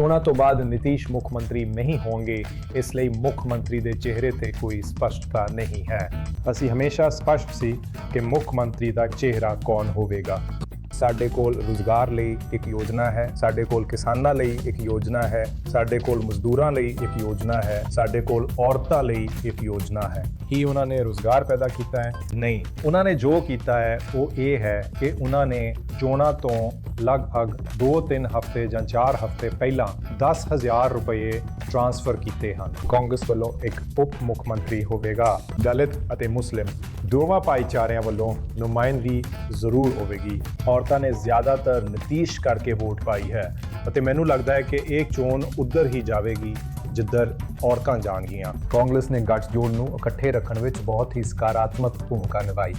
ਚੋਣਾਂ ਤੋਂ ਬਾਅਦ ਨਿਤੀਸ਼ ਮੁੱਖ ਮੰਤਰੀ ਨਹੀਂ ਹੋਣਗੇ, ਇਸ ਲਈ ਮੁੱਖ ਮੰਤਰੀ ਦੇ ਚਿਹਰੇ ਤੇ ਕੋਈ ਸਪਸ਼ਟਤਾ ਨਹੀਂ ਹੈ। ਅਸੀਂ ਹਮੇਸ਼ਾ ਸਪਸ਼ਟ ਸੀ ਕਿ ਮੁੱਖ ਮੰਤਰੀ ਦਾ ਚਿਹਰਾ ਕੌਣ ਹੋਵੇਗਾ। ਸਾਡੇ ਕੋਲ ਰੁਜ਼ਗਾਰ ਲਈ ਇੱਕ ਯੋਜਨਾ ਹੈ, ਸਾਡੇ ਕੋਲ ਕਿਸਾਨਾਂ ਲਈ ਇੱਕ ਯੋਜਨਾ ਹੈ, ਸਾਡੇ ਕੋਲ ਮਜ਼ਦੂਰਾਂ ਲਈ ਇੱਕ ਯੋਜਨਾ ਹੈ, ਸਾਡੇ ਕੋਲ ਔਰਤਾਂ ਲਈ ਇੱਕ ਯੋਜਨਾ ਹੈ। ਕੀ ਉਹਨਾਂ ਨੇ ਰੁਜ਼ਗਾਰ ਪੈਦਾ ਕੀਤਾ ਹੈ? ਨਹੀਂ। ਉਹਨਾਂ ਨੇ ਜੋ ਕੀਤਾ ਹੈ, ਉਹ ਇਹ ਹੈ ਕਿ ਉਹਨਾਂ ਨੇ ਚੋਣਾਂ ਤੋਂ ਲਗਭਗ 2-3 ਹਫ਼ਤੇ ਜਾਂ 4 ਹਫ਼ਤੇ ਪਹਿਲਾਂ 10000 ਰੁਪਏ ਟ੍ਰਾਂਸਫਰ ਕੀਤੇ ਹਨ। ਕਾਂਗਰਸ ਵੱਲੋਂ ਇੱਕ ਉਪ ਮੁੱਖ ਮੰਤਰੀ ਹੋਵੇਗਾ। ਦਲਿਤ ਅਤੇ ਮੁਸਲਿਮ ਦੋਵਾਂ ਭਾਈਚਾਰਿਆਂ ਵੱਲੋਂ ਨੁਮਾਇੰਦਗੀ ਜ਼ਰੂਰ ਹੋਵੇਗੀ। ਔਰਤਾਂ ਨੇ ਜ਼ਿਆਦਾਤਰ ਨਤੀਸ਼ ਕਰਕੇ ਵੋਟ ਪਾਈ ਹੈ ਅਤੇ ਮੈਨੂੰ ਲੱਗਦਾ ਹੈ ਕਿ ਇਹ ਚੋਣ ਉੱਧਰ ਹੀ ਜਾਵੇਗੀ, ਜਿੱਧਰ ਔਰਤਾਂ ਜਾਣਗੀਆਂ। ਕਾਂਗਰਸ ਨੇ ਗੱਠਜੋੜ ਨੂੰ ਇਕੱਠੇ ਰੱਖਣ ਵਿੱਚ ਬਹੁਤ ਹੀ ਸਕਾਰਾਤਮਕ ਭੂਮਿਕਾ ਨਿਭਾਈ।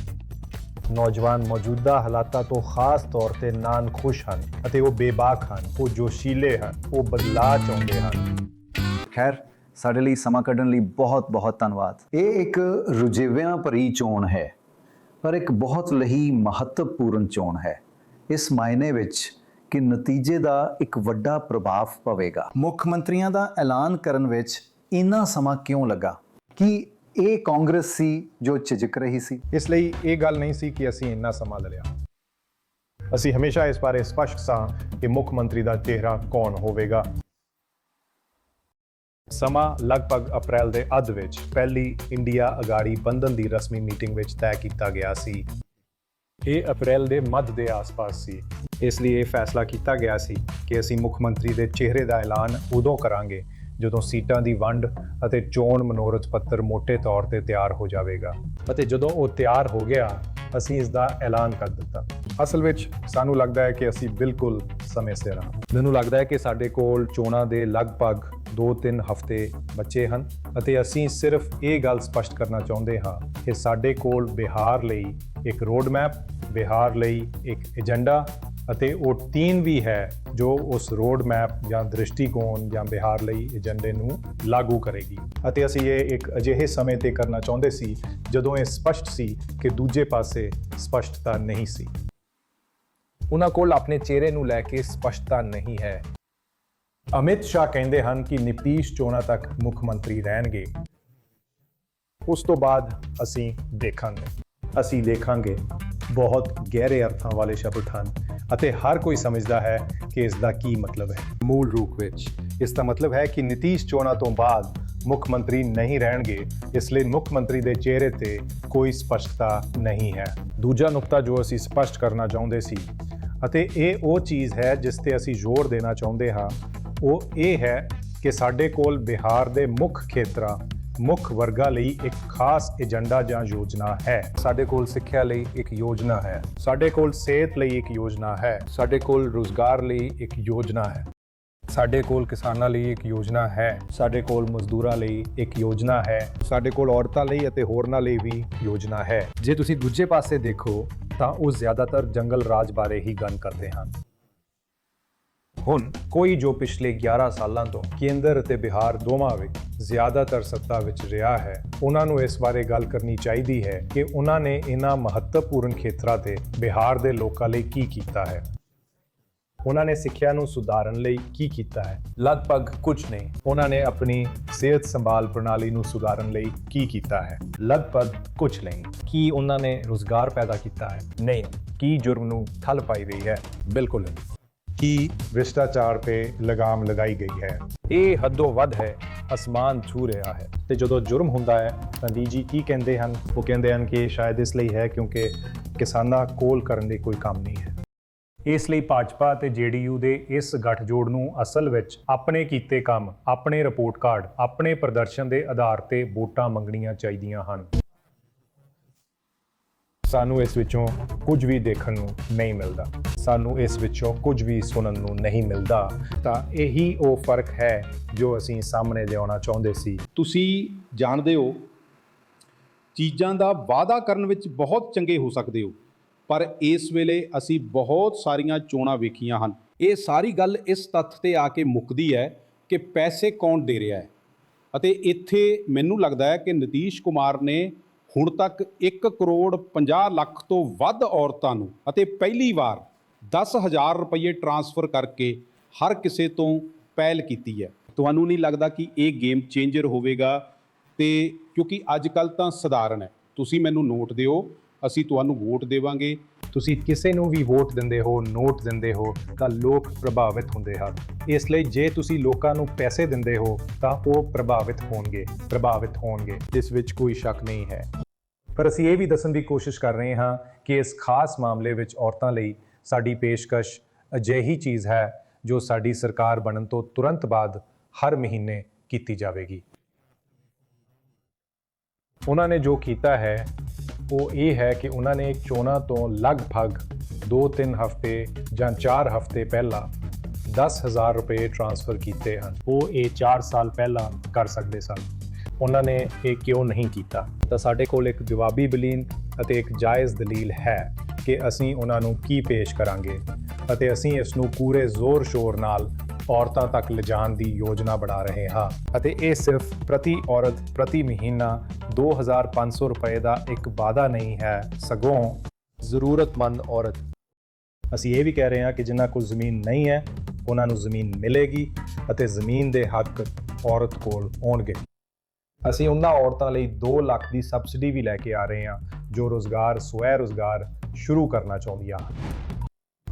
ਨੌਜਵਾਨ ਮੌਜੂਦਾ ਹਾਲਾਤਾਂ ਤੋਂ ਖਾਸ ਤੌਰ ਤੇ ਨਾਨ ਖੁਸ਼ ਹਨ ਅਤੇ ਉਹ ਬੇਬਾਕ ਹਨ, ਉਹ ਜੋਸ਼ੀਲੇ ਹਨ, ਉਹ ਬਦਲਾਅ ਚਾਹੁੰਦੇ ਹਨ। ਖੈਰ, ਸਾਡੇ ਲਈ ਸਮਾਂ ਕੱਢਣ ਲਈ ਬਹੁਤ-ਬਹੁਤ ਧੰਨਵਾਦ। ਇਹ ਇੱਕ ਰੁਝੇਵਿਆਂ ਭਰੀ ਚੋਣ ਹੈ, ਪਰ ਇੱਕ ਬਹੁਤ ਲਹੀ ਮਹੱਤਵਪੂਰਨ ਚੋਣ ਹੈ। ਇਸ ਮਾਇਨੇ ਵਿੱਚ ਕਿ ਨਤੀਜੇ ਦਾ ਇੱਕ ਵੱਡਾ ਪ੍ਰਭਾਵ ਪਵੇਗਾ। ਮੁੱਖ ਮੰਤਰੀਆਂ ਦਾ ਐਲਾਨ ਕਰਨ ਵਿੱਚ ਇੰਨਾ ਸਮਾਂ ਕਿਉਂ ਲੱਗਾ? ਕਿ ਇਹ ਕਾਂਗਰਸ ਸੀ ਜੋ ਝਿਜਕ ਰਹੀ ਸੀ? ਇਸ ਲਈ ਇਹ ਗੱਲ ਨਹੀਂ ਸੀ ਕਿ ਅਸੀਂ ਇੰਨਾ ਸਮਾਂ ਲਿਆ। ਅਸੀਂ ਹਮੇਸ਼ਾ ਇਸ ਬਾਰੇ ਸਪਸ਼ਟ ਸਾਂ ਕਿ ਮੁੱਖ ਮੰਤਰੀ ਦਾ ਚਿਹਰਾ ਕੌਣ ਹੋਵੇਗਾ। ਸਮਾਂ ਲਗਭਗ ਅਪ੍ਰੈਲ ਦੇ ਅੱਧ ਵਿੱਚ ਪਹਿਲੀ ਇੰਡੀਆ ਅਗਾੜੀ ਬੰਧਨ ਦੀ ਰਸਮੀ ਮੀਟਿੰਗ ਵਿੱਚ ਤੈਅ ਕੀਤਾ ਗਿਆ ਸੀ। ਇਹ ਅਪ੍ਰੈਲ ਦੇ ਮੱਧ ਦੇ ਆਸ-ਪਾਸ ਸੀ। ਇਸ ਲਈ ਇਹ ਫੈਸਲਾ ਕੀਤਾ ਗਿਆ ਸੀ ਕਿ ਅਸੀਂ ਮੁੱਖ ਮੰਤਰੀ ਦੇ ਚਿਹਰੇ ਦਾ ਐਲਾਨ ਉਦੋਂ ਕਰਾਂਗੇ ਜਦੋਂ ਸੀਟਾਂ ਦੀ ਵੰਡ ਅਤੇ ਚੋਣ ਮਨੋਰਥ ਪੱਤਰ ਮੋٹے ਤੌਰ ਤੇ ਤਿਆਰ ਹੋ ਜਾਵੇਗਾ। ਅਤੇ ਜਦੋਂ ਉਹ ਤਿਆਰ ਹੋ ਗਿਆ ਅਸੀਂ ਇਸ ਦਾ ਐਲਾਨ ਕਰ ਦਿੱਤਾ। ਅਸਲ ਵਿੱਚ ਸਾਨੂੰ ਲੱਗਦਾ ਹੈ ਕਿ ਅਸੀਂ ਬਿਲਕੁਲ ਸਮੇਂ ਸਿਰ ਹਾਂ। ਮੈਨੂੰ ਲੱਗਦਾ ਹੈ ਕਿ ਸਾਡੇ ਕੋਲ ਚੋਣਾਂ ਦੇ ਲਗਭਗ 2-3 ਹਫ਼ਤੇ ਬਚੇ ਹਨ ਅਤੇ ਅਸੀਂ ਸਿਰਫ ਇਹ ਗੱਲ ਸਪਸ਼ਟ ਕਰਨਾ ਚਾਹੁੰਦੇ ਹਾਂ ਕਿ ਸਾਡੇ ਕੋਲ ਬਿਹਾਰ ਲਈ ਇੱਕ ਰੋਡ ਮੈਪ ਬਿਹਾਰ ਲਈ ਇੱਕ ਏਜੰਡਾ ਅਤੇ ਉਹ ਟੀਮ ਵੀ ਹੈ ਜੋ ਉਸ ਰੋਡ ਮੈਪ ਜਾਂ ਦ੍ਰਿਸ਼ਟੀਕੋਣ ਜਾਂ ਬਿਹਾਰ ਲਈ ਏਜੰਡੇ ਨੂੰ ਲਾਗੂ ਕਰੇਗੀ। ਅਤੇ ਅਸੀਂ ਇਹ ਇੱਕ ਅਜਿਹੇ ਸਮੇਂ ਤੇ ਕਰਨਾ ਚਾਹੁੰਦੇ ਸੀ, ਜਦੋਂ ਇਹ ਸਪਸ਼ਟ ਸੀ ਕਿ ਦੂਜੇ ਪਾਸੇ ਸਪਸ਼ਟਤਾ ਨਹੀਂ ਸੀ। ਉਹਨਾਂ ਕੋਲ ਆਪਣੇ ਚਿਹਰੇ ਨੂੰ ਲੈ ਕੇ ਸਪਸ਼ਟਤਾ ਨਹੀਂ ਹੈ। ਅਮਿਤ ਸ਼ਾਹ ਕਹਿੰਦੇ ਹਨ ਕਿ ਨਿਤੀਸ਼ ਚੋਣਾਂ ਤੱਕ ਮੁੱਖ ਮੰਤਰੀ ਰਹਿਣਗੇ। ਉਸ ਤੋਂ ਬਾਅਦ ਅਸੀਂ ਦੇਖਾਂਗੇ। ਅਸੀਂ ਦੇਖਾਂਗੇ। ਬਹੁਤ ਗਹਿਰੇ ਅਰਥਾਂ ਵਾਲੇ ਸ਼ਬਦ ਹਨ। ਅਤੇ ਹਰ ਕੋਈ ਸਮਝਦਾ ਹੈ ਕਿ ਇਸ ਦਾ ਕੀ ਮਤਲਬ ਹੈ। ਮੂਲ ਰੂਪ ਵਿੱਚ, ਇਸ ਦਾ ਮਤਲਬ ਹੈ ਕਿ ਨਤੀਸ਼ ਚੋਣਾਂ ਤੋਂ ਬਾਅਦ ਮੁੱਖ ਮੰਤਰੀ ਨਹੀਂ ਰਹਿਣਗੇ, ਇਸ ਲਈ ਮੁੱਖ ਮੰਤਰੀ ਦੇ ਚਿਹਰੇ ਤੇ ਕੋਈ ਸਪਸ਼ਟਤਾ ਨਹੀਂ ਹੈ। ਦੂਜਾ ਨੁਕਤਾ ਜੋ ਅਸੀਂ ਸਪਸ਼ਟ ਕਰਨਾ ਚਾਹੁੰਦੇ ਸੀ, ਅਤੇ ਇਹ ਉਹ ਚੀਜ਼ ਹੈ ਜਿਸ ਤੇ ਅਸੀਂ ਜ਼ੋਰ ਦੇਣਾ ਚਾਹੁੰਦੇ ਹਾਂ, ਉਹ ਇਹ ਹੈ ਕਿ ਸਾਡੇ ਕੋਲ ਬਿਹਾਰ ਦੇ ਮੁੱਖ ਖੇਤਰਾਂ ਮੁੱਖ ਵਰਗਾਂ ਲਈ ਇੱਕ ਖਾਸ ਏਜੰਡਾ ਜਾਂ ਯੋਜਨਾ ਹੈ। ਸਾਡੇ ਕੋਲ ਸਿੱਖਿਆ ਲਈ ਇੱਕ ਯੋਜਨਾ ਹੈ। ਸਾਡੇ ਕੋਲ ਸਿਹਤ ਲਈ ਇੱਕ ਯੋਜਨਾ ਹੈ। ਸਾਡੇ ਕੋਲ ਰੋਜ਼ਗਾਰ ਲਈ ਇੱਕ ਯੋਜਨਾ ਹੈ। ਸਾਡੇ ਕੋਲ ਕਿਸਾਨਾਂ ਲਈ ਇੱਕ ਯੋਜਨਾ ਹੈ। ਸਾਡੇ ਕੋਲ ਮਜ਼ਦੂਰਾਂ ਲਈ ਇੱਕ ਯੋਜਨਾ ਹੈ। ਸਾਡੇ ਕੋਲ ਔਰਤਾਂ ਲਈ ਅਤੇ ਹੋਰਨਾਂ ਲਈ ਵੀ ਯੋਜਨਾ ਹੈ। ਜੇ ਤੁਸੀਂ ਦੂਜੇ ਪਾਸੇ ਦੇਖੋ, ਤਾਂ ਉਹ ਜ਼ਿਆਦਾਤਰ ਜੰਗਲ ਰਾਜ ਬਾਰੇ ਹੀ ਗੱਲ ਕਰਦੇ ਹਨ। ਹੁਣ ਕੋਈ ਜੋ ਪਿਛਲੇ 11 ਸਾਲਾਂ ਤੋਂ ਕੇਂਦਰ ਅਤੇ ਬਿਹਾਰ ਦੋਵਾਂ ਵਿੱਚ ਜ਼ਿਆਦਾਤਰ ਸੱਤਾ ਵਿੱਚ ਰਿਹਾ ਹੈ, ਉਹਨਾਂ ਨੂੰ ਇਸ ਬਾਰੇ ਗੱਲ ਕਰਨੀ ਚਾਹੀਦੀ ਹੈ ਕਿ ਉਹਨਾਂ ਨੇ ਇਹਨਾਂ ਮਹੱਤਵਪੂਰਨ ਖੇਤਰਾਂ ਤੇ ਬਿਹਾਰ ਦੇ ਲੋਕਾਂ ਲਈ ਕੀ ਕੀਤਾ ਹੈ। ਉਹਨਾਂ ਨੇ ਸਿੱਖਿਆ ਨੂੰ ਸੁਧਾਰਨ ਲਈ ਕੀ ਕੀਤਾ ਹੈ? ਲਗਭਗ ਕੁਝ ਨਹੀਂ, ਉਹਨਾਂ ਨੇ ਆਪਣੀ ਸਿਹਤ ਸੰਭਾਲ ਪ੍ਰਣਾਲੀ ਨੂੰ ਸੁਧਾਰਨ ਲਈ ਕੀ ਕੀਤਾ ਹੈ? ਲਗਭਗ ਕੁਝ ਨਹੀਂ, ਕੀ ਉਹਨਾਂ ਨੇ ਰੋਜ਼ਗਾਰ ਪੈਦਾ ਕੀਤਾ ਹੈ? ਨਹੀਂ, ਕੀ ਜੁਰਮ ਨੂੰ ਠੱਲ ਪਾਈ ਗਈ ਹੈ? ਬਿਲਕੁਲ ਨਹੀਂ। ਕੀ ਭ੍ਰਿਸ਼ਟਾਚਾਰ ਤੇ ਲਗਾਮ ਲਗਾਈ ਗਈ ਹੈ? ਇਹ ਹੱਦੋਂ ਵੱਧ ਹੈ, ਅਸਮਾਨ ਛੂ ਰਿਹਾ ਹੈ। ਤੇ ਜਦੋਂ ਜੁਰਮ ਹੁੰਦਾ ਹੈ, ਤਾਂ ਡੀਜੀ ਕੀ ਕਹਿੰਦੇ ਹਨ? ਉਹ ਕਹਿੰਦੇ ਹਨ ਕਿ ਇਹ ਸ਼ਾਇਦ ਇਸ ਲਈ ਹੈ ਕਿਉਂਕਿ ਕਿਸਾਨਾਂ ਕੋਲ ਕਰਨ ਦੇ ਕੋਈ ਕੰਮ ਨਹੀਂ ਹੈ। ਇਸ ਲਈ ਭਾਜਪਾ ਤੇ ਜੇਡੀਯੂ ਦੇ ਇਸ ਗੱਠਜੋੜ ਨੂੰ ਅਸਲ ਵਿੱਚ ਆਪਣੇ ਕੀਤੇ ਕੰਮ, ਆਪਣੇ ਰਿਪੋਰਟ ਕਾਰਡ, ਆਪਣੇ ਪ੍ਰਦਰਸ਼ਨ ਦੇ ਆਧਾਰ ਤੇ ਵੋਟਾਂ ਮੰਗਣੀਆਂ ਚਾਹੀਦੀਆਂ ਹਨ। ਸਾਨੂੰ ਇਸ ਵਿੱਚੋਂ ਕੁਝ ਵੀ ਦੇਖਣ ਨੂੰ ਨਹੀਂ ਮਿਲਦਾ। ਸਾਨੂੰ ਇਸ ਵਿੱਚੋਂ ਕੁਝ ਵੀ ਸੁਣਨ ਨੂੰ ਨਹੀਂ ਮਿਲਦਾ। ਤਾਂ ਇਹੀ ਉਹ ਫ਼ਰਕ ਹੈ ਜੋ ਅਸੀਂ ਸਾਹਮਣੇ ਲਿਆਉਣਾ ਚਾਹੁੰਦੇ ਸੀ। ਤੁਸੀਂ ਜਾਣਦੇ ਹੋ, ਚੀਜ਼ਾਂ ਦਾ ਵਾਅਦਾ ਕਰਨ ਵਿੱਚ ਬਹੁਤ ਚੰਗੇ ਹੋ ਸਕਦੇ ਹੋ, ਪਰ ਇਸ ਵੇਲੇ ਅਸੀਂ ਬਹੁਤ ਸਾਰੀਆਂ ਚੋਣਾਂ ਵੇਖੀਆਂ ਹਨ। ਇਹ ਸਾਰੀ ਗੱਲ ਇਸ ਤੱਥ ਤੇ ਆ ਕੇ ਮੁੱਕਦੀ ਹੈ ਕਿ ਪੈਸੇ ਕੌਣ ਦੇ ਰਿਹਾ ਹੈ। ਅਤੇ ਇੱਥੇ ਮੈਨੂੰ ਲੱਗਦਾ ਹੈ ਕਿ ਨਤੀਸ਼ ਕੁਮਾਰ ਨੇ ਹੁਣ ਤੱਕ 1 ਕਰੋੜ 50 ਲੱਖ ਤੋਂ ਵੱਧ ਔਰਤਾਂ ਨੂੰ ਅਤੇ ਪਹਿਲੀ ਵਾਰ 10000 ਰੁਪਏ ਟਰਾਂਸਫਰ ਕਰਕੇ ਹਰ ਕਿਸੇ ਤੋਂ ਪਹਿਲ ਕੀਤੀ ਹੈ। ਤੁਹਾਨੂੰ ਨਹੀਂ ਲੱਗਦਾ ਕਿ ਇਹ ਗੇਮ ਚੇਂਜਰ ਹੋਵੇਗਾ? ਤੇ ਕਿਉਂਕਿ ਅੱਜ ਕੱਲ ਤਾਂ ਸਧਾਰਨ ਹੈ। ਤੁਸੀਂ ਮੈਨੂੰ ਨੋਟ ਦਿਓ, ਅਸੀਂ ਤੁਹਾਨੂੰ ਵੋਟ ਦੇਵਾਂਗੇ। ਤੁਸੀਂ ਕਿਸੇ ਨੂੰ ਵੀ ਵੋਟ ਦਿੰਦੇ ਹੋ, ਨੋਟ ਦਿੰਦੇ ਹੋ, ਤਾਂ ਲੋਕ ਪ੍ਰਭਾਵਿਤ ਹੁੰਦੇ ਹਨ। ਇਸ ਲਈ ਜੇ ਤੁਸੀਂ ਲੋਕਾਂ ਨੂੰ ਪੈਸੇ ਦਿੰਦੇ ਹੋ, ਤਾਂ ਉਹ ਪ੍ਰਭਾਵਿਤ ਹੋਣਗੇ ਪ੍ਰਭਾਵਿਤ ਹੋਣਗੇ। ਇਸ ਵਿੱਚ ਕੋਈ ਸ਼ੱਕ ਨਹੀਂ ਹੈ। ਪਰ ਅਸੀਂ ਇਹ ਵੀ ਦੱਸਣ ਦੀ ਕੋਸ਼ਿਸ਼ ਕਰ ਰਹੇ ਹਾਂ ਕਿ ਇਸ ਖਾਸ ਮਾਮਲੇ ਵਿੱਚ ਔਰਤਾਂ ਲਈ ਸਾਡੀ ਪੇਸ਼ਕਸ਼ ਅਜਿਹੀ ਚੀਜ਼ ਹੈ ਜੋ ਸਾਡੀ ਸਰਕਾਰ ਬਣਨ ਤੋਂ ਤੁਰੰਤ ਬਾਅਦ ਹਰ ਮਹੀਨੇ ਕੀਤੀ ਜਾਵੇਗੀ। ਉਹਨਾਂ ਨੇ ਜੋ ਕੀਤਾ ਹੈ ਉਹ ਇਹ ਹੈ ਕਿ ਉਹਨਾਂ ਨੇ ਚੋਣਾਂ ਤੋਂ ਲਗਭਗ 2-3 ਹਫ਼ਤੇ ਜਾਂ 4 ਹਫ਼ਤੇ ਪਹਿਲਾਂ 10000 ਰੁਪਏ ਟ੍ਰਾਂਸਫਰ ਕੀਤੇ ਹਨ। ਉਹ ਇਹ 4 ਸਾਲ ਪਹਿਲਾਂ ਕਰ ਸਕਦੇ ਸਨ। ਉਹਨਾਂ ਨੇ ਇਹ ਕਿਉਂ ਨਹੀਂ ਕੀਤਾ? ਤਾਂ ਸਾਡੇ ਕੋਲ ਇੱਕ ਜਵਾਬੀ ਬਲੀਨ ਅਤੇ ਇੱਕ ਜਾਇਜ਼ ਦਲੀਲ ਹੈ ਕਿ ਅਸੀਂ ਉਹਨਾਂ ਨੂੰ ਕੀ ਪੇਸ਼ ਕਰਾਂਗੇ ਅਤੇ ਅਸੀਂ ਇਸ ਨੂੰ ਪੂਰੇ ਜ਼ੋਰ ਸ਼ੋਰ ਨਾਲ ਔਰਤਾਂ ਤੱਕ ਲਿਜਾਣ ਦੀ ਯੋਜਨਾ ਬਣਾ ਰਹੇ ਹਾਂ। ਅਤੇ ਇਹ ਸਿਰਫ ਪ੍ਰਤੀ ਔਰਤ, ਪ੍ਰਤੀ ਮਹੀਨਾ 2500 ਰੁਪਏ ਦਾ ਇੱਕ ਵਾਅਦਾ ਨਹੀਂ ਹੈ, ਸਗੋਂ ਜ਼ਰੂਰਤਮੰਦ ਔਰਤ। ਅਸੀਂ ਇਹ ਵੀ ਕਹਿ ਰਹੇ ਹਾਂ ਕਿ ਜਿਨ੍ਹਾਂ ਕੋਲ ਜ਼ਮੀਨ ਨਹੀਂ ਹੈ, ਉਹਨਾਂ ਨੂੰ ਜ਼ਮੀਨ ਮਿਲੇਗੀ ਅਤੇ ਜ਼ਮੀਨ ਦੇ ਹੱਕ ਔਰਤ ਕੋਲ ਹੋਣਗੇ। ਅਸੀਂ ਉਹਨਾਂ ਔਰਤਾਂ ਲਈ 2 ਲੱਖ ਦੀ ਸਬਸਿਡੀ ਵੀ ਲੈ ਕੇ ਆ ਰਹੇ ਹਾਂ, ਜੋ ਰੋਜ਼ਗਾਰ, ਸਵੈ ਰੋਜ਼ਗਾਰ ਸ਼ੁਰੂ ਕਰਨਾ ਚਾਹੁੰਦੀਆਂ ਹਨ।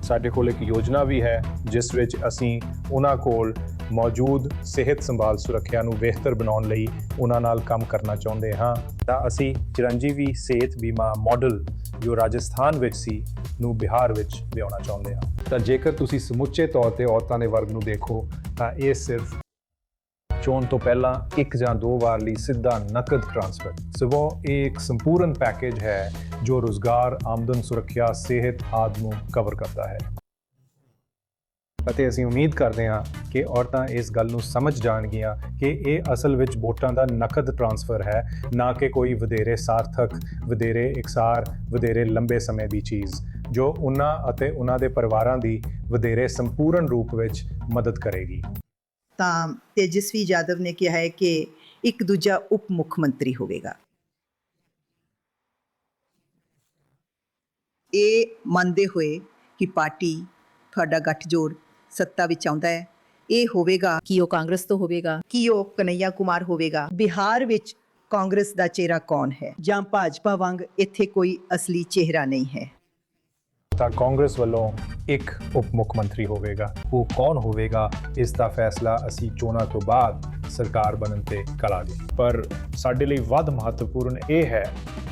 ਸਾਡੇ ਕੋਲ ਇੱਕ ਯੋਜਨਾ ਵੀ ਹੈ, ਜਿਸ ਵਿੱਚ ਅਸੀਂ ਉਹਨਾਂ ਕੋਲ ਮੌਜੂਦ ਸਿਹਤ ਸੰਭਾਲ ਸੁਰੱਖਿਆ ਨੂੰ ਬਿਹਤਰ ਬਣਾਉਣ ਲਈ ਉਹਨਾਂ ਨਾਲ ਕੰਮ ਕਰਨਾ ਚਾਹੁੰਦੇ ਹਾਂ। ਤਾਂ ਅਸੀਂ ਚਿਰੰਜੀਵੀ ਸਿਹਤ ਬੀਮਾ ਮਾਡਲ, ਜੋ ਰਾਜਸਥਾਨ ਵਿੱਚ ਸੀ, ਨੂੰ ਬਿਹਾਰ ਵਿੱਚ ਲਿਆਉਣਾ ਚਾਹੁੰਦੇ ਹਾਂ। ਤਾਂ ਜੇਕਰ ਤੁਸੀਂ ਸਮੁੱਚੇ ਤੌਰ ਤੇ ਔਰਤਾਂ ਦੇ ਵਰਗ ਨੂੰ ਦੇਖੋ, ਤਾਂ ਇਹ ਸਿਰਫ ਚੋਣ ਤੋਂ ਪਹਿਲਾਂ ਇੱਕ ਜਾਂ ਦੋ ਵਾਰ ਲਈ ਸਿੱਧਾ ਨਕਦ ਟ੍ਰਾਂਸਫਰ ਸਗੋਂ ਇਹ ਇੱਕ ਸੰਪੂਰਨ ਪੈਕੇਜ ਹੈ ਜੋ ਰੋਜ਼ਗਾਰ, ਆਮਦਨ, ਸੁਰੱਖਿਆ, ਸਿਹਤ ਆਦਿ ਨੂੰ ਕਵਰ ਕਰਦਾ ਹੈ। ਅਤੇ ਅਸੀਂ ਉਮੀਦ ਕਰਦੇ ਹਾਂ ਕਿ ਔਰਤਾਂ ਇਸ ਗੱਲ ਨੂੰ ਸਮਝ ਜਾਣਗੀਆਂ ਕਿ ਇਹ ਅਸਲ ਵਿੱਚ ਵੋਟਾਂ ਦਾ ਨਕਦ ਟ੍ਰਾਂਸਫਰ ਹੈ, ਨਾ ਕਿ ਕੋਈ ਵਧੇਰੇ ਸਾਰਥਕ, ਵਧੇਰੇ ਇਕਸਾਰ, ਵਧੇਰੇ ਲੰਬੇ ਸਮੇਂ ਦੀ ਚੀਜ਼, ਜੋ ਉਹਨਾਂ ਅਤੇ ਉਹਨਾਂ ਦੇ ਪਰਿਵਾਰਾਂ ਦੀ ਵਧੇਰੇ ਸੰਪੂਰਨ ਰੂਪ ਵਿੱਚ ਮਦਦ ਕਰੇਗੀ। ਤਾਂ ਤੇਜਸਵੀ ਯਾਦਵ ਨੇ ਕਿਹਾ ਹੈ ਕਿ ਇੱਕ ਦੂਜਾ ਉਪ ਮੁੱਖ ਮੰਤਰੀ ਹੋਵੇਗਾ। ਇਹ ਮੰਨਦੇ ਹੋਏ ਕਿ ਪਾਰਟੀ ਤੁਹਾਡਾ ਗੱਠਜੋੜ ਸੱਤਾ ਵਿੱਚ ਆਉਂਦਾ ਹੈ। ਇਹ ਹੋਵੇਗਾ ਕੀ ਉਹ ਕਾਂਗਰਸ ਤੋਂ ਹੋਵੇਗਾ? ਕਿ ਉਹ ਕਨਈਆ ਕੁਮਾਰ ਹੋਵੇਗਾ? ਬਿਹਾਰ ਵਿੱਚ ਕਾਂਗਰਸ ਦਾ ਚਿਹਰਾ ਕੌਣ ਹੈ? ਜਾਂ ਭਾਜਪਾ ਵਾਂਗ ਇੱਥੇ ਕੋਈ ਅਸਲੀ ਚਿਹਰਾ ਨਹੀਂ ਹੈ? ਤਾਂ ਕਾਂਗਰਸ ਵੱਲੋਂ ਇੱਕ ਉਪ ਮੁੱਖ ਮੰਤਰੀ ਹੋਵੇਗਾ। ਉਹ ਕੌਣ ਹੋਵੇਗਾ? ਇਸ ਦਾ ਫੈਸਲਾ ਅਸੀਂ ਚੋਣਾਂ ਤੋਂ ਬਾਅਦ ਸਰਕਾਰ ਬਣਨ ਤੇ ਕਰਾਂਗੇ। ਪਰ ਸਾਡੇ ਲਈ ਵੱਧ ਮਹੱਤਵਪੂਰਨ ਇਹ ਹੈ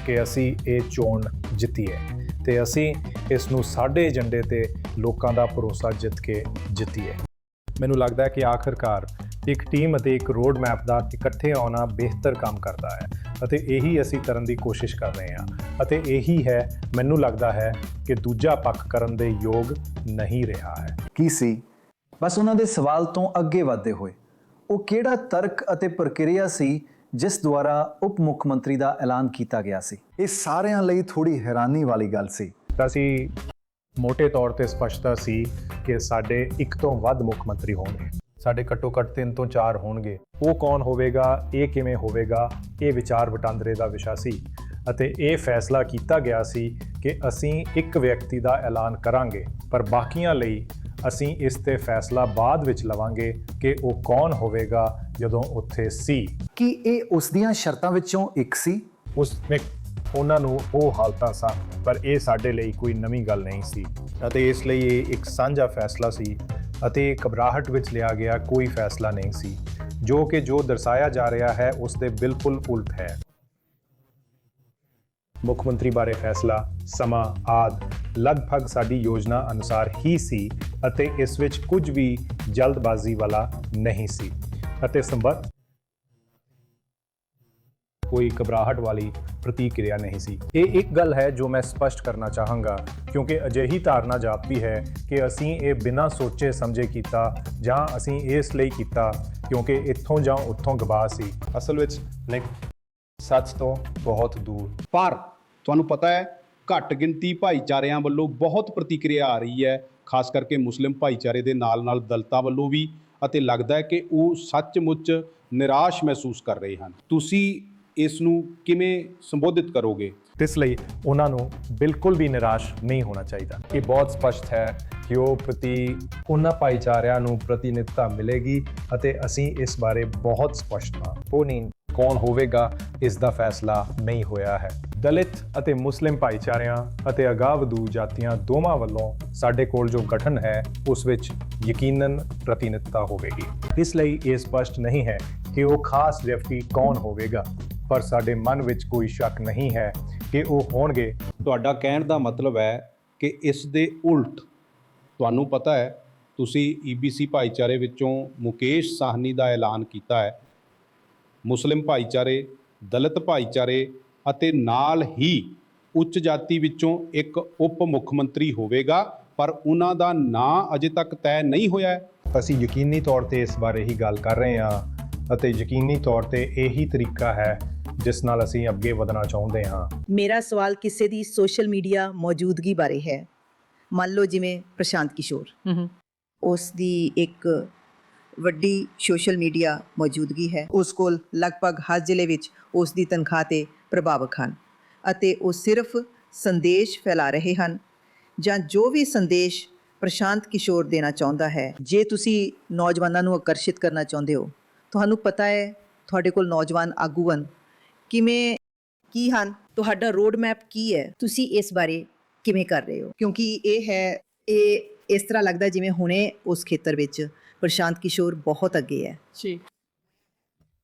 ਕਿ ਅਸੀਂ ਇਹ ਚੋਣ ਜਿੱਤੀਏ ਤੇ ਅਸੀਂ ਇਸ ਨੂੰ ਸਾਡੇ ਏਜੰਡੇ ਤੇ ਲੋਕਾਂ ਦਾ ਭਰੋਸਾ ਜਿੱਤ ਕੇ ਜਿੱਤੀਏ। ਮੈਨੂੰ ਲੱਗਦਾ ਹੈ ਕਿ ਆਖਰਕਾਰ ਇੱਕ ਟੀਮ ਅਤੇ ਇੱਕ ਰੋਡ ਮੈਪ ਦਾ ਇਕੱਠੇ ਆਉਣਾ ਬਿਹਤਰ ਕੰਮ ਕਰਦਾ ਹੈ। ਅਤੇ ਇਹੀ ਅਸੀਂ ਕਰਨ ਦੀ ਕੋਸ਼ਿਸ਼ ਕਰ ਰਹੇ ਹਾਂ। ਅਤੇ ਇਹੀ ਹੈ ਮੈਨੂੰ ਲੱਗਦਾ ਹੈ ਕਿ ਦੂਜਾ ਪੱਖ ਕਰਨ ਦੇ ਯੋਗ ਨਹੀਂ ਰਿਹਾ ਹੈ। ਕੀ ਸੀ? ਬਸ ਉਹਨਾਂ ਦੇ ਸਵਾਲ ਤੋਂ ਅੱਗੇ ਵਧਦੇ ਹੋਏ। ਉਹ ਕਿਹੜਾ ਤਰਕ ਅਤੇ ਪ੍ਰਕਿਰਿਆ ਸੀ ਜਿਸ ਦੁਆਰਾ ਉਪ ਮੁੱਖ ਮੰਤਰੀ ਦਾ ਐਲਾਨ ਕੀਤਾ ਗਿਆ ਸੀ? ਇਹ ਸਾਰਿਆਂ ਲਈ ਥੋੜੀ ਹੈਰਾਨੀ ਵਾਲੀ ਗੱਲ ਸੀ। ਤਾਂ ਅਸੀਂ ਮੋٹے ਤੌਰ ਤੇ ਸਪਸ਼ਟਤਾ ਸੀ ਕਿ ਸਾਡੇ ਇੱਕ ਤੋਂ ਵੱਧ ਮੁੱਖ ਮੰਤਰੀ ਹੋਣਗੇ। ਸਾਡੇ ਘੱਟੋ ਘੱਟ ਤਿੰਨ ਤੋਂ ਚਾਰ ਹੋਣਗੇ। ਉਹ ਕੌਣ ਹੋਵੇਗਾ? ਇਹ ਕਿਵੇਂ ਹੋਵੇਗਾ? ਇਹ ਵਿਚਾਰ ਵਟਾਂਦਰੇ ਦਾ ਵਿਸ਼ਾ ਸੀ ਅਤੇ ਇਹ ਫੈਸਲਾ ਕੀਤਾ ਗਿਆ ਸੀ ਕਿ ਅਸੀਂ ਇੱਕ ਵਿਅਕਤੀ ਦਾ ਐਲਾਨ ਕਰਾਂਗੇ ਪਰ ਬਾਕੀਆਂ ਲਈ ਅਸੀਂ ਇਸ ਤੇ ਫੈਸਲਾ ਬਾਅਦ ਵਿੱਚ ਲਵਾਂਗੇ ਕਿ ਉਹ ਕੌਣ ਹੋਵੇਗਾ ਜਦੋਂ ਉੱਥੇ ਸੀ। ਕੀ ਇਹ ਉਸ ਦੀਆਂ ਸ਼ਰਤਾਂ ਵਿੱਚੋਂ ਇੱਕ ਸੀ? ਉਸ ਵਿੱਚ ਉਹਨਾਂ ਨੂੰ ਉਹ ਹਾਲਤਾਂ ਸਨ ਪਰ ਇਹ ਸਾਡੇ ਲਈ ਕੋਈ ਨਵੀਂ ਗੱਲ ਨਹੀਂ ਸੀ ਅਤੇ ਇਸ ਲਈ ਇਹ ਇੱਕ ਸਾਂਝਾ ਫੈਸਲਾ ਸੀ ਅਤੇ ਘਬਰਾਹਟ ਵਿੱਚ ਲਿਆ ਗਿਆ ਕੋਈ ਫੈਸਲਾ ਨਹੀਂ ਸੀ, ਜੋ ਕਿ ਜੋ ਦਰਸਾਇਆ ਜਾ ਰਿਹਾ ਹੈ, ਉਸ ਦੇ ਬਿਲਕੁਲ ਉਲਟ ਹੈ। ਮੁੱਖ ਮੰਤਰੀ ਬਾਰੇ ਫੈਸਲਾ, ਸਮਾਂ, ਆਦ ਲਗਭਗ ਸਾਡੀ ਯੋਜਨਾ ਅਨੁਸਾਰ ਹੀ ਸੀ ਅਤੇ ਇਸ ਵਿੱਚ ਕੁਝ ਵੀ ਜਲਦਬਾਜ਼ੀ ਵਾਲਾ ਨਹੀਂ ਸੀ। ਅਤੇ ਸੰਬੰਧ ਕੋਈ ਘਬਰਾਹਟ ਵਾਲੀ ਪ੍ਰਤੀਕਿਰਿਆ ਨਹੀਂ ਸੀ। ਇਹ ਇੱਕ ਗੱਲ ਹੈ ਜੋ ਮੈਂ ਸਪਸ਼ਟ ਕਰਨਾ ਚਾਹਾਂਗਾ ਕਿਉਂਕਿ ਅਜਿਹੀ ਧਾਰਨਾ ਜਾਪਦੀ ਹੈ ਕਿ ਅਸੀਂ ਇਹ ਬਿਨਾਂ ਸੋਚੇ ਸਮਝੇ ਕੀਤਾ ਜਾਂ ਅਸੀਂ ਇਸ ਲਈ ਕੀਤਾ ਕਿਉਂਕਿ ਇੱਥੋਂ ਜਾਂ ਉੱਥੋਂ ਗਵਾ ਸੀ। ਅਸਲ ਵਿੱਚ ਨਹੀਂ ਸੱਚ ਤੋਂ ਬਹੁਤ ਦੂਰ। ਪਰ ਤੁਹਾਨੂੰ ਪਤਾ ਹੈ ਘੱਟ ਗਿਣਤੀ ਭਾਈਚਾਰਿਆਂ ਵੱਲੋਂ ਬਹੁਤ ਪ੍ਰਤੀਕਿਰਿਆ ਆ ਰਹੀ ਹੈ ਖਾਸ ਕਰਕੇ ਮੁਸਲਿਮ ਭਾਈਚਾਰੇ ਦੇ ਨਾਲ ਨਾਲ ਦਲਤਾਂ ਵੱਲੋਂ ਵੀ ਅਤੇ ਲੱਗਦਾ ਹੈ ਕਿ ਉਹ ਸੱਚਮੁੱਚ ਨਿਰਾਸ਼ ਮਹਿਸੂਸ ਕਰ ਰਹੇ ਹਨ। ਤੁਸੀਂ ਇਸ ਨੂੰ ਕਿਵੇਂ ਸੰਬੋਧਿਤ ਕਰੋਗੇ? ਇਸ ਲਈ ਉਹਨਾਂ ਨੂੰ ਬਿਲਕੁਲ ਵੀ ਨਿਰਾਸ਼ ਨਹੀਂ ਹੋਣਾ ਚਾਹੀਦਾ। ਇਹ ਬਹੁਤ ਸਪਸ਼ਟ ਹੈ ਕਿ ਉਹ ਪ੍ਰਤੀ ਉਹਨਾਂ ਭਾਈਚਾਰਿਆਂ ਨੂੰ ਪ੍ਰਤੀਨਿਧਤਾ ਮਿਲੇਗੀ ਅਤੇ ਅਸੀਂ ਇਸ ਬਾਰੇ ਬਹੁਤ ਸਪਸ਼ਟ ਹਾਂ। ਉਹ ਨਹੀਂ ਕੌਣ ਹੋਵੇਗਾ, ਇਸ ਦਾ ਫੈਸਲਾ ਨਹੀਂ ਹੋਇਆ ਹੈ। ਦਲਿਤ ਅਤੇ ਮੁਸਲਿਮ ਭਾਈਚਾਰਿਆਂ ਅਤੇ ਅਗਾਵਧੂ ਜਾਤੀਆਂ ਦੋਵਾਂ ਵੱਲੋਂ ਸਾਡੇ ਕੋਲ ਜੋ ਗਠਨ ਹੈ, ਉਸ ਵਿੱਚ ਯਕੀਨਨ ਪ੍ਰਤੀਨਿਧਤਾ ਹੋਵੇਗੀ। ਇਸ ਲਈ ਇਹ ਸਪਸ਼ਟ ਨਹੀਂ ਹੈ ਕਿ ਉਹ ਖਾਸ ਵਿਅਕਤੀ ਕੌਣ ਹੋਵੇਗਾ। ਪਰ ਸਾਡੇ ਮਨ ਵਿੱਚ ਕੋਈ ਸ਼ੱਕ ਨਹੀਂ ਹੈ ਕਿ ਉਹ ਹੋਣਗੇ। ਤੁਹਾਡਾ ਕਹਿਣ ਦਾ ਮਤਲਬ ਹੈ ਕਿ ਇਸ ਦੇ ਉਲਟ ਤੁਹਾਨੂੰ ਪਤਾ ਹੈ ਤੁਸੀਂ ਈਬੀਸੀ ਭਾਈਚਾਰੇ ਵਿੱਚੋਂ ਮੁਕੇਸ਼ ਸਾਹਨੀ ਦਾ ਐਲਾਨ ਕੀਤਾ ਹੈ। ਮੁਸਲਿਮ ਭਾਈਚਾਰੇ ਦਲਿਤ ਭਾਈਚਾਰੇ ਅਤੇ ਨਾਲ ਹੀ ਉੱਚ ਜਾਤੀ ਵਿੱਚੋਂ ਇੱਕ ਉਪ ਮੁੱਖ ਮੰਤਰੀ ਹੋਵੇਗਾ ਪਰ ਉਹਨਾਂ ਦਾ ਨਾਂ ਅਜੇ ਤੱਕ ਤੈਅ ਨਹੀਂ ਹੋਇਆ ਹੈ। ਅਸੀਂ ਯਕੀਨੀ ਤੌਰ ਤੇ ਇਸ ਬਾਰੇ ਹੀ ਗੱਲ ਕਰ ਰਹੇ ਹਾਂ ਅਤੇ ਯਕੀਨੀ ਤੌਰ ਤੇ ਇਹੀ ਤਰੀਕਾ ਹੈ ਜਿਸ ਨਾਲ ਅਸੀਂ ਅੱਗੇ ਵਧਣਾ ਚਾਹੁੰਦੇ ਹਾਂ। ਮੇਰਾ ਸਵਾਲ ਕਿਸੇ ਦੀ ਸੋਸ਼ਲ ਮੀਡੀਆ ਮੌਜੂਦਗੀ ਬਾਰੇ ਹੈ। ਮੰਨ ਲਓ ਜਿਵੇਂ ਪ੍ਰਸ਼ਾਂਤ ਕਿਸ਼ੋਰ। ਉਸ ਦੀ ਇੱਕ ਵੱਡੀ ਸੋਸ਼ਲ ਮੀਡੀਆ ਮੌਜੂਦਗੀ ਹੈ। ਉਸ ਕੋਲ ਲਗਭਗ ਹਰ ਜ਼ਿਲ੍ਹੇ ਵਿੱਚ ਉਸ ਦੀ ਤਨਖਾਹ ਤੇ ਪ੍ਰਭਾਵਕ ਹਨ ਅਤੇ ਉਹ ਸਿਰਫ ਸੰਦੇਸ਼ ਫੈਲਾ ਰਹੇ ਹਨ ਜਾਂ ਜੋ ਵੀ ਸੰਦੇਸ਼ ਪ੍ਰਸ਼ਾਂਤ ਕਿਸ਼ੋਰ ਦੇਣਾ ਚਾਹੁੰਦਾ ਹੈ। ਜੇ ਤੁਸੀਂ ਨੌਜਵਾਨਾਂ ਨੂੰ ਆਕਰਸ਼ਿਤ ਕਰਨਾ ਚਾਹੁੰਦੇ ਹੋ ਤੁਹਾਨੂੰ ਪਤਾ ਹੈ ਤੁਹਾਡੇ ਕੋਲ ਨੌਜਵਾਨ ਆਗੂ ਹਨ। ਕਿਵੇਂ ਕੀ ਹਨ? ਤੁਹਾਡਾ ਰੋਡ ਮੈਪ ਕੀ ਹੈ? ਤੁਸੀਂ ਇਸ ਬਾਰੇ ਕਿਵੇਂ ਕਰ ਰਹੇ ਹੋ? ਕਿਉਂਕਿ ਇਹ ਹੈ ਇਹ ਇਸ ਤਰ੍ਹਾਂ ਲੱਗਦਾ ਜਿਵੇਂ ਹੁਣੇ ਉਸ ਖੇਤਰ ਵਿੱਚ ਪ੍ਰਸ਼ਾਂਤ ਕਿਸ਼ੋਰ ਬਹੁਤ ਅੱਗੇ ਹੈ। ਜੀ।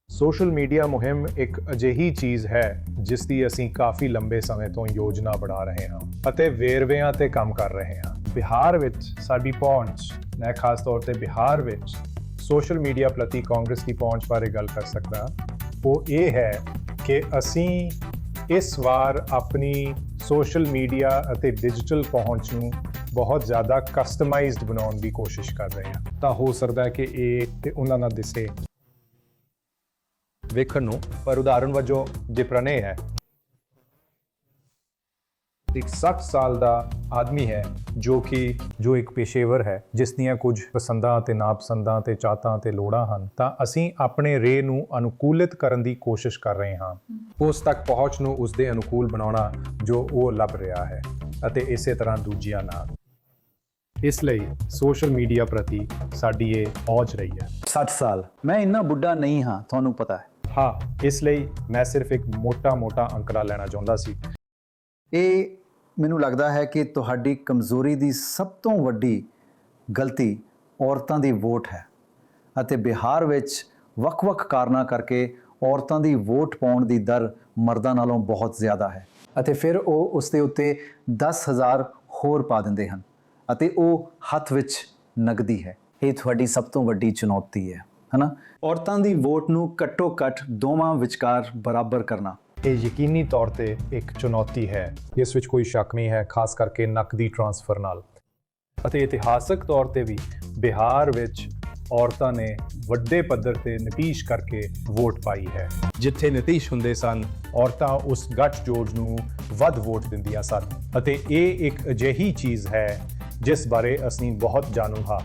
ਸੋਸ਼ਲ ਮੀਡੀਆ ਮੁਹਿੰਮ ਇੱਕ ਅਜਿਹੀ ਚੀਜ਼ ਹੈ ਜਿਸ ਦੀ ਅਸੀਂ ਕਾਫੀ ਲੰਬੇ ਸਮੇਂ ਤੋਂ ਯੋਜਨਾ ਬਣਾ ਰਹੇ ਹਾਂ ਅਤੇ ਵੇਰਵਿਆਂ ਤੇ ਕੰਮ ਕਰ ਰਹੇ ਹਾਂ। ਬਿਹਾਰ ਵਿੱਚ ਸਾਡੀ ਪਹੁੰਚ ਮੈਂ ਖਾਸ ਤੌਰ ਤੇ ਬਿਹਾਰ ਵਿੱਚ ਸੋਸ਼ਲ ਮੀਡੀਆ ਪ੍ਰਤੀ ਕਾਂਗਰਸ ਦੀ ਪਹੁੰਚ ਬਾਰੇ ਗੱਲ ਕਰ ਸਕਦਾ ਉਹ ਇਹ ਹੈ ਕਿ ਅਸੀਂ ਇਸ ਵਾਰ ਆਪਣੀ ਸੋਸ਼ਲ ਮੀਡੀਆ ਅਤੇ ਡਿਜੀਟਲ ਪਹੁੰਚ ਨੂੰ ਬਹੁਤ ਜ਼ਿਆਦਾ ਕਸਟਮਾਈਜ਼ਡ ਬਣਾਉਣ ਦੀ ਕੋਸ਼ਿਸ਼ ਕਰ ਰਹੇ ਹਾਂ। ਤਾਂ ਹੋ ਸਕਦਾ ਹੈ ਕਿ ਇਹ ਤੇ ਉਹਨਾਂ ਨਾਲ ਦਿਸੇ। ਵੇਖਣ ਨੂੰ, ਪਰ ਉਦਾਹਰਨ ਵਜੋਂ, ਜੇ ਪ੍ਰਣੇ ਹੈ ਇੱਕ 60 ਸਾਲ ਦਾ ਆਦਮੀ ਹੈ ਜੋ ਕਿ ਜੋ ਇੱਕ ਪੇਸ਼ੇਵਰ ਹੈ ਜਿਸ ਦੀਆਂ ਕੁਝ ਪਸੰਦਾਂ ਤੇ ਨਾਪਸੰਦਾਂ ਤੇ ਚਾਹਤਾਂ ਤੇ ਲੋੜਾਂ ਹਨ ਤਾਂ ਅਸੀਂ ਆਪਣੇ ਰੇ ਨੂੰ ਅਨੁਕੂਲਿਤ ਕਰਨ ਦੀ ਕੋਸ਼ਿਸ਼ ਕਰ ਰਹੇ ਹਾਂ। ਉਸ ਤੱਕ ਪਹੁੰਚ ਨੂੰ ਉਸ ਦੇ ਅਨੁਕੂਲ ਬਣਾਉਣਾ ਜੋ ਉਹ ਲੱਭ ਰਿਹਾ ਹੈ ਅਤੇ ਇਸੇ ਤਰ੍ਹਾਂ ਦੂਜਿਆਂ ਨਾਲ। ਇਸ ਲਈ ਸੋਸ਼ਲ ਮੀਡੀਆ ਪ੍ਰਤੀ ਸਾਡੀ ਇਹ ਪਹੁੰਚ ਰਹੀ ਹੈ। 60 ਸਾਲ। ਮੈਂ ਇੰਨਾ ਬੁੱਢਾ ਨਹੀਂ ਹਾਂ ਤੁਹਾਨੂੰ ਪਤਾ ਹੈ। ਹਾਂ ਇਸ ਲਈ ਮੈਂ ਸਿਰਫ ਇੱਕ ਮੋਟਾ-ਮੋਟਾ ਅੰਕੜਾ ਲੈਣਾ ਚਾਹੁੰਦਾ ਸੀ। ਇਹ ਮੈਨੂੰ ਲੱਗਦਾ ਹੈ ਕਿ ਤੁਹਾਡੀ ਕਮਜ਼ੋਰੀ ਦੀ ਸਭ ਤੋਂ ਵੱਡੀ ਗਲਤੀ ਔਰਤਾਂ ਦੀ ਵੋਟ ਹੈ ਅਤੇ ਬਿਹਾਰ ਵਿੱਚ ਵੱਖ-ਵੱਖ ਕਾਰਨਾਂ ਕਰਕੇ ਔਰਤਾਂ ਦੀ ਵੋਟ ਪਾਉਣ ਦੀ ਦਰ ਮਰਦਾਂ ਨਾਲੋਂ ਬਹੁਤ ਜ਼ਿਆਦਾ ਹੈ ਅਤੇ ਫਿਰ ਉਹ ਉਸ ਦੇ ਉੱਤੇ 10000 ਹੋਰ ਪਾ ਦਿੰਦੇ ਹਨ ਅਤੇ ਉਹ ਹੱਥ ਵਿੱਚ ਨਗਦੀ ਹੈ। ਇਹ ਤੁਹਾਡੀ ਸਭ ਤੋਂ ਵੱਡੀ ਚੁਣੌਤੀ ਹੈ, ਹਨਾ? ਔਰਤਾਂ ਦੀ ਵੋਟ ਨੂੰ ਘੱਟੋ ਘੱਟ ਦੋਵਾਂ ਵਿਚਕਾਰ ਬਰਾਬਰ ਕਰਨਾ ਇਹ ਯਕੀਨੀ ਤੌਰ ਤੇ ਇੱਕ ਚੁਣੌਤੀ ਹੈ। ਇਸ ਵਿੱਚ ਕੋਈ ਸ਼ੱਕ ਨਹੀਂ ਹੈ, ਖਾਸ ਕਰਕੇ ਨਕਦੀ ਟ੍ਰਾਂਸਫਰ ਨਾਲ। ਅਤੇ ਇਤਿਹਾਸਕ ਤੌਰ ਤੇ ਵੀ ਬਿਹਾਰ ਵਿੱਚ ਔਰਤਾਂ ਨੇ ਵੱਡੇ ਪੱਧਰ ਤੇ ਨਤੀਸ਼ ਕਰਕੇ ਵੋਟ ਪਾਈ ਹੈ। ਜਿੱਥੇ ਨਤੀਸ਼ ਹੁੰਦੇ ਸਨ, ਔਰਤਾਂ ਉਸ ਗੱਠਜੋੜ ਨੂੰ ਵੱਧ ਵੋਟ ਦਿੰਦੀਆਂ ਸਨ। ਅਤੇ ਇਹ ਇੱਕ ਅਜਿਹੀ ਚੀਜ਼ ਹੈ, ਜਿਸ ਬਾਰੇ ਅਸੀਂ ਬਹੁਤ ਜਾਣੂ ਹਾਂ।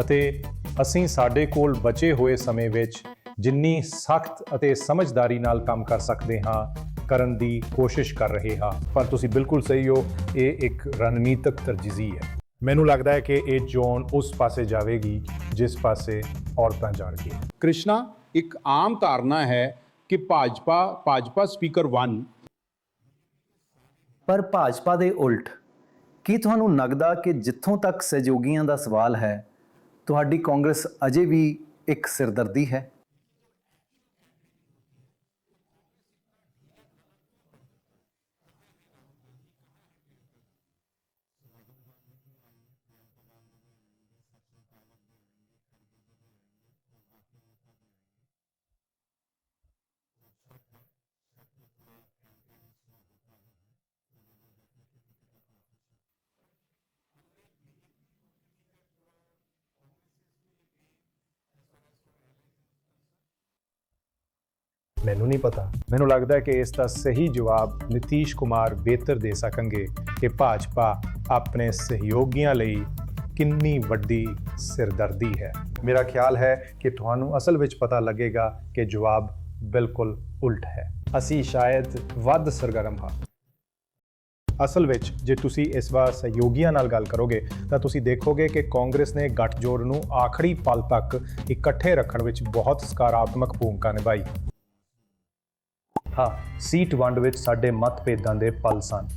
ਅਤੇ ਅਸੀਂ ਸਾਡੇ ਕੋਲ ਬਚੇ ਹੋਏ ਸਮੇਂ ਵਿੱਚ ਜਿੰਨੀ ਸਖਤ ਅਤੇ ਸਮਝਦਾਰੀ ਨਾਲ ਕੰਮ ਕਰ ਸਕਦੇ ਹਾਂ ਕਰਨ ਦੀ ਕੋਸ਼ਿਸ਼ ਕਰ ਰਹੇ ਹਾਂ। ਪਰ ਤੁਸੀਂ ਬਿਲਕੁਲ ਸਹੀ ਹੋ ਇਹ ਇੱਕ ਰਣਨੀਤਕ ਤਰਜੀਹੀ ਹੈ। ਮੈਨੂੰ ਲੱਗਦਾ ਹੈ ਕਿ ਇਹ ਚੋਣ ਉਸ ਪਾਸੇ ਜਾਵੇਗੀ ਜਿਸ ਪਾਸੇ ਔਰਤਾਂ ਜਾਣਗੀਆਂ। ਕ੍ਰਿਸ਼ਨਾ ਇੱਕ ਆਮ ਧਾਰਨਾ ਹੈ ਕਿ ਭਾਜਪਾ ਭਾਜਪਾ ਸਪੀਕਰ 1 ਪਰ ਭਾਜਪਾ ਦੇ ਉਲਟ ਕੀ ਤੁਹਾਨੂੰ ਲੱਗਦਾ ਕਿ ਜਿੱਥੋਂ ਤੱਕ ਸਹਿਯੋਗੀਆਂ ਦਾ ਸਵਾਲ ਹੈ ਤੁਹਾਡੀ ਕਾਂਗਰਸ ਅਜੇ ਵੀ ਇੱਕ ਸਿਰਦਰਦੀ ਹੈ? ਮੈਨੂੰ ਨਹੀਂ ਪਤਾ। ਮੈਨੂੰ ਲੱਗਦਾ ਹੈ ਕਿ ਇਸ ਦਾ ਸਹੀ ਜਵਾਬ ਨਿਤੀਸ਼ ਕੁਮਾਰ ਬਿਹਤਰ ਦੇ ਸਕਣਗੇ ਕਿ ਭਾਜਪਾ ਆਪਣੇ ਸਹਿਯੋਗੀਆਂ ਲਈ ਕਿੰਨੀ ਵੱਡੀ ਸਿਰਦਰਦੀ ਹੈ। ਮੇਰਾ ਖਿਆਲ ਹੈ ਕਿ ਤੁਹਾਨੂੰ ਅਸਲ ਵਿੱਚ ਪਤਾ ਲੱਗੇਗਾ ਕਿ ਜਵਾਬ ਬਿਲਕੁਲ ਉਲਟ ਹੈ। ਅਸੀਂ ਸ਼ਾਇਦ ਵੱਧ ਸਰਗਰਮ ਹਾਂ। ਅਸਲ ਵਿੱਚ ਜੇ ਤੁਸੀਂ ਇਸ ਵਾਰ ਸਹਿਯੋਗੀਆਂ ਨਾਲ ਗੱਲ ਕਰੋਗੇ, ਤਾਂ ਤੁਸੀਂ ਦੇਖੋਗੇ ਕਿ ਕਾਂਗਰਸ ਨੇ ਗੱਠਜੋੜ ਨੂੰ ਆਖਰੀ ਪਲ ਤੱਕ ਇਕੱਠੇ ਰੱਖਣ ਵਿੱਚ ਬਹੁਤ ਸਕਾਰਾਤਮਕ ਭੂਮਿਕਾ ਨਿਭਾਈ। ਹਾਂ, ਸੀਟ ਵੰਡ ਵਿੱਚ ਸਾਡੇ ਮਤਭੇਦਾਂ ਦੇ ਪਲ ਸਨ,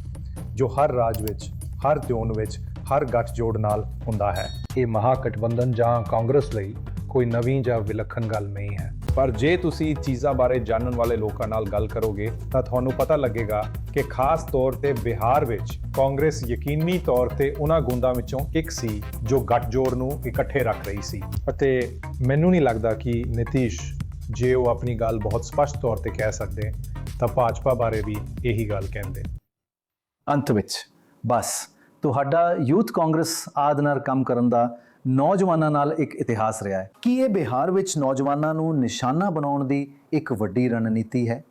ਜੋ ਹਰ ਰਾਜ ਵਿੱਚ, ਹਰ ਜ਼ੋਨ ਵਿੱਚ, ਹਰ ਗੱਠਜੋੜ ਨਾਲ ਹੁੰਦਾ ਹੈ। ਇਹ ਮਹਾਗਠਬੰਧਨ ਜਾਂ ਕਾਂਗਰਸ ਲਈ ਕੋਈ ਨਵੀਂ ਜਾਂ ਵਿਲੱਖਣ ਗੱਲ ਨਹੀਂ ਹੈ। ਪਰ ਜੇ ਤੁਸੀਂ ਚੀਜ਼ਾਂ ਬਾਰੇ ਜਾਣਨ ਵਾਲੇ ਲੋਕਾਂ ਨਾਲ ਗੱਲ ਕਰੋਗੇ, ਤਾਂ ਤੁਹਾਨੂੰ ਪਤਾ ਲੱਗੇਗਾ ਕਿ ਖਾਸ ਤੌਰ ਤੇ ਬਿਹਾਰ ਵਿੱਚ ਕਾਂਗਰਸ ਯਕੀਨੀ ਤੌਰ ਤੇ ਉਹਨਾਂ ਗੁੰਦਾਂ ਵਿੱਚੋਂ ਇੱਕ ਸੀ, ਜੋ ਗੱਠਜੋੜ ਨੂੰ ਇਕੱਠੇ ਰੱਖ ਰਹੀ ਸੀ। ਅਤੇ ਮੈਨੂੰ ਨਹੀਂ ਲੱਗਦਾ ਕਿ ਨਿਤੀਸ਼ ਜੇ ਉਹ ਆਪਣੀ ਗੱਲ ਬਹੁਤ ਸਪਸ਼ਟ ਤੌਰ ਤੇ ਕਹਿ ਸਕਦੇ ਤਾਂ ਭਾਜਪਾ ਬਾਰੇ ਵੀ ਇਹੀ ਗੱਲ ਕਹਿੰਦੇ। ਅੰਤ ਵਿੱਚ ਬਸ ਤੁਹਾਡਾ ਯੂਥ ਕਾਂਗਰਸ ਆਦਿ ਨਾਲ ਕੰਮ ਕਰਨ ਦਾ ਨੌਜਵਾਨਾਂ ਨਾਲ ਇੱਕ ਇਤਿਹਾਸ ਰਿਹਾ ਹੈ। ਕੀ ਇਹ ਬਿਹਾਰ ਵਿੱਚ ਨੌਜਵਾਨਾਂ ਨੂੰ ਨਿਸ਼ਾਨਾ ਬਣਾਉਣ ਦੀ ਇੱਕ ਵੱਡੀ ਰਣਨੀਤੀ ਹੈ?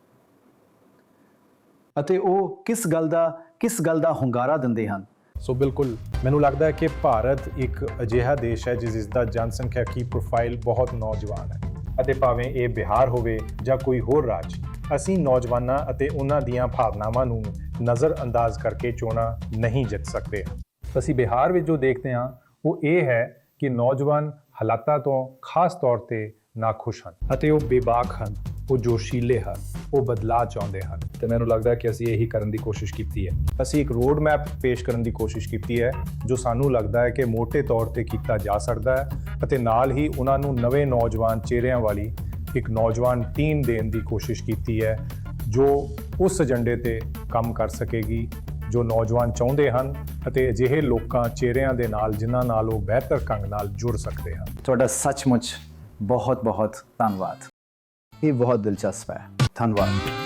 ਅਤੇ ਉਹ ਕਿਸ ਗੱਲ ਦਾ ਕਿਸ ਗੱਲ ਦਾ ਹੁੰਗਾਰਾ ਦਿੰਦੇ ਹਨ? ਸੋ ਬਿਲਕੁਲ ਮੈਨੂੰ ਲੱਗਦਾ ਹੈ ਕਿ ਭਾਰਤ ਇੱਕ ਅਜਿਹਾ ਦੇਸ਼ ਹੈ ਜਿਸ ਦਾ ਜਨਸੰਖਿਆਕੀ ਪ੍ਰੋਫਾਈਲ ਬਹੁਤ ਨੌਜਵਾਨ ਹੈ। ਅਤੇ ਭਾਵੇਂ ਇਹ ਬਿਹਾਰ ਹੋਵੇ ਜਾਂ ਕੋਈ ਹੋਰ ਰਾਜ, ਅਸੀਂ ਨੌਜਵਾਨਾਂ ਅਤੇ ਉਹਨਾਂ ਦੀਆਂ ਭਾਵਨਾਵਾਂ ਨੂੰ ਨਜ਼ਰ ਅੰਦਾਜ਼ ਕਰਕੇ ਚੋਣਾਂ ਨਹੀਂ ਜਿੱਤ ਸਕਦੇ। ਅਸੀਂ ਬਿਹਾਰ ਵਿੱਚ ਜੋ ਦੇਖਦੇ ਹਾਂ, ਉਹ ਇਹ ਹੈ ਕਿ ਨੌਜਵਾਨ ਹਾਲਾਤਾਂ ਤੋਂ ਖਾਸ ਤੌਰ ਤੇ ਨਾਖੁਸ਼ ਹਨ ਅਤੇ ਉਹ ਬੇਬਾਕ ਹਨ। ਉਹ ਜੋਸ਼ੀਲੇ ਹਨ, ਉਹ ਬਦਲਾਅ ਚਾਹੁੰਦੇ ਹਨ। ਤੇ ਮੈਨੂੰ ਲੱਗਦਾ ਕਿ ਅਸੀਂ ਇਹੀ ਕਰਨ ਦੀ ਕੋਸ਼ਿਸ਼ ਕੀਤੀ ਹੈ। ਅਸੀਂ ਇੱਕ ਰੋਡ ਮੈਪ ਪੇਸ਼ ਕਰਨ ਦੀ ਕੋਸ਼ਿਸ਼ ਕੀਤੀ ਹੈ, ਜੋ ਸਾਨੂੰ ਲੱਗਦਾ ਹੈ ਕਿ ਮੋٹے ਤੌਰ ਤੇ ਕੀਤਾ ਜਾ ਸਕਦਾ ਹੈ ਅਤੇ ਨਾਲ ਹੀ ਉਹਨਾਂ ਨੂੰ ਨਵੇਂ ਨੌਜਵਾਨ ਚਿਹਰਿਆਂ ਵਾਲੀ ਇੱਕ ਨੌਜਵਾਨ ਟੀਮ ਦੇਣ ਦੀ ਕੋਸ਼ਿਸ਼ ਕੀਤੀ ਹੈ, ਜੋ ਉਸ ਏਜੰਡੇ ਤੇ ਕੰਮ ਕਰ ਸਕੇਗੀ, ਜੋ ਨੌਜਵਾਨ ਚਾਹੁੰਦੇ ਹਨ ਅਤੇ ਅਜਿਹੇ ਲੋਕਾਂ ਚਿਹਰਿਆਂ ਦੇ ਨਾਲ, ਜਿਨ੍ਹਾਂ ਨਾਲ ਉਹ ਬਿਹਤਰ ਢੰਗ ਨਾਲ ਜੁੜ ਸਕਦੇ ਹਨ। ਤੁਹਾਡਾ ਸੱਚਮੁੱਚ ਬਹੁਤ ਬਹੁਤ ਧੰਨਵਾਦ। ਇਹ ਬਹੁਤ ਦਿਲਚਸਪ ਹੈ ਧੰਨਵਾਦ